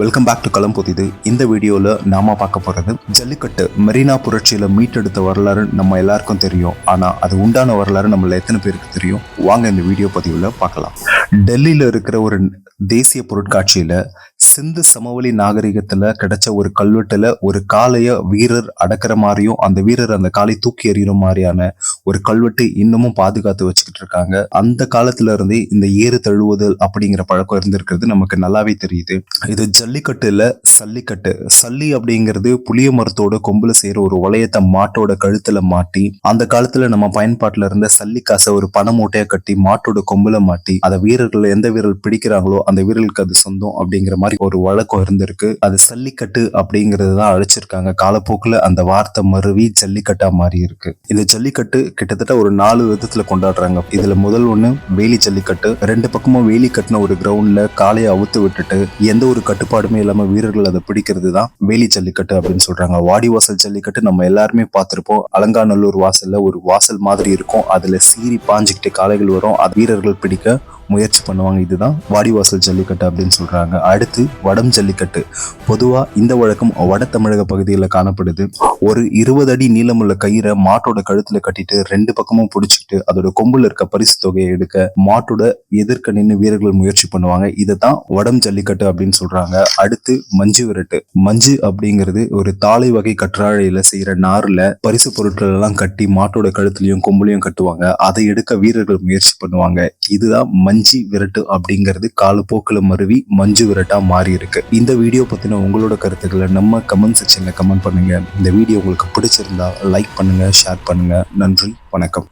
Welcome back to களம்புதிது இந்த வீடியோவில் நாம பார்க்க போகிறது ஜல்லிக்கட்டு. மெரினா புரட்சியில் மீட்டெடுத்த வரலாறு நம்ம எல்லாருக்கும் தெரியும். ஆனால் அது உண்டான வரலாறு நம்மள எத்தனை பேருக்கு தெரியும்? வாங்க இந்த வீடியோ பதிவில் பார்க்கலாம். டெல்லியில் இருக்கிற ஒரு தேசிய பொருட்காட்சியில் சிந்து சமவெளி நாகரிகத்தில் கிடைச்ச ஒரு கல்வெட்டுல ஒரு காளைய வீரர் அடக்கிற மாதிரியும் அந்த வீரர் அந்த காலை தூக்கி எறிகிற மாதிரியான ஒரு கல்வெட்டு இன்னமும் பாதுகாத்து வச்சுக்கிட்டு இருக்காங்க. அந்த காலத்துல இருந்தே இந்த ஏறு தழுவுதல் அப்படிங்கிற பழக்கம் இருந்திருக்கிறது நமக்கு நல்லாவே தெரியுது. இது ஜல்லிக்கட்டுல சல்லிக்கட்டு. சல்லி அப்படிங்கிறது புளிய மரத்தோட கொம்புல செய்யற ஒரு வளையத்தை மாட்டோட கழுத்துல மாட்டி அந்த காலத்துல நம்ம பயன்பாட்டுல இருந்த சல்லி காசை ஒரு பண மூட்டையை கட்டி மாட்டோட கொம்புல மாட்டி அதை வீரர்கள் எந்த வீரர் பிடிக்கிறாங்களோ அந்த வீரர்களுக்கு அது சொந்தம் அப்படிங்கிற மாதிரி ஒரு வழக்கம் இருந்திருக்கு. அது சல்லிக்கட்டு அப்படிங்கிறது தான் அழைச்சிருக்காங்க. காலப்போக்குல அந்த வார்த்தை மருவி ஜல்லிக்கட்டா மாறி இருக்கு. இந்த ஜல்லிக்கட்டு கிட்டத்தட்ட ஒரு நாலு விதத்துல கொண்டாடுறாங்க. இதுல முதல் ஒண்ணு வேலி ஜல்லிக்கட்டு. ரெண்டு பக்கமும் வேலி கட்டின ஒரு கிரவுண்ட்ல காலையை அவுத்து விட்டுட்டு எந்த ஒரு கட்டுப்பாடுமே இல்லாம வீரர்கள் அதை பிடிக்கிறது தான் வேலி ஜல்லிக்கட்டு அப்படின்னு சொல்றாங்க. வாடி வாசல் ஜல்லிக்கட்டு நம்ம எல்லாருமே பார்த்திருப்போம். அலங்காநல்லூர் வாசல்ல ஒரு வாசல் மாதிரி இருக்கும். அதுல சீறி பாஞ்சுக்கிட்டு காளைகள் வரும். அது வீரர்கள் பிடிக்க முயற்சி பண்ணுவாங்க. இதுதான் வாடிவாசல் ஜல்லிக்கட்டு அப்படின்னு சொல்றாங்க. அடுத்து வடம் ஜல்லிக்கட்டு. பொதுவா இந்த வழக்கம் வட தமிழக பகுதியில் காணப்படுது. ஒரு இருபது அடி நீளமுள்ள கயிறை மாட்டோட கழுத்துல கட்டிட்டு ரெண்டு பக்கமும் பிடிச்சிக்கிட்டு அதோட கொம்புல இருக்க பரிசு தொகையை எடுக்க மாட்டோட எதிர்க்க நின்று வீரர்கள் முயற்சி பண்ணுவாங்க. இதை தான் வடம் ஜல்லிக்கட்டு அப்படின்னு சொல்றாங்க. அடுத்து மஞ்சு விரட்டு. மஞ்சு அப்படிங்கிறது ஒரு தாளை வகை கற்றாழையில செய்யற நார்ல பரிசு பொருட்கள் எல்லாம் கட்டி மாட்டோட கழுத்துலயும் கொம்புலையும் கட்டுவாங்க. அதை எடுக்க வீரர்கள் முயற்சி பண்ணுவாங்க. இதுதான் மஞ்சி விரட்டு அப்படிங்கிறது காலப்போக்கில் மருவி மஞ்சு விரட்டா மாறி இருக்கு இந்த வீடியோ பத்தின உங்களோட கருத்துக்களை நம்ம கமெண்ட் செக்ஷன்ல கமெண்ட் பண்ணுங்க. இந்த வீடியோ உங்களுக்கு பிடிச்சிருந்தா லைக் பண்ணுங்க ஷேர் பண்ணுங்க. நன்றி வணக்கம்.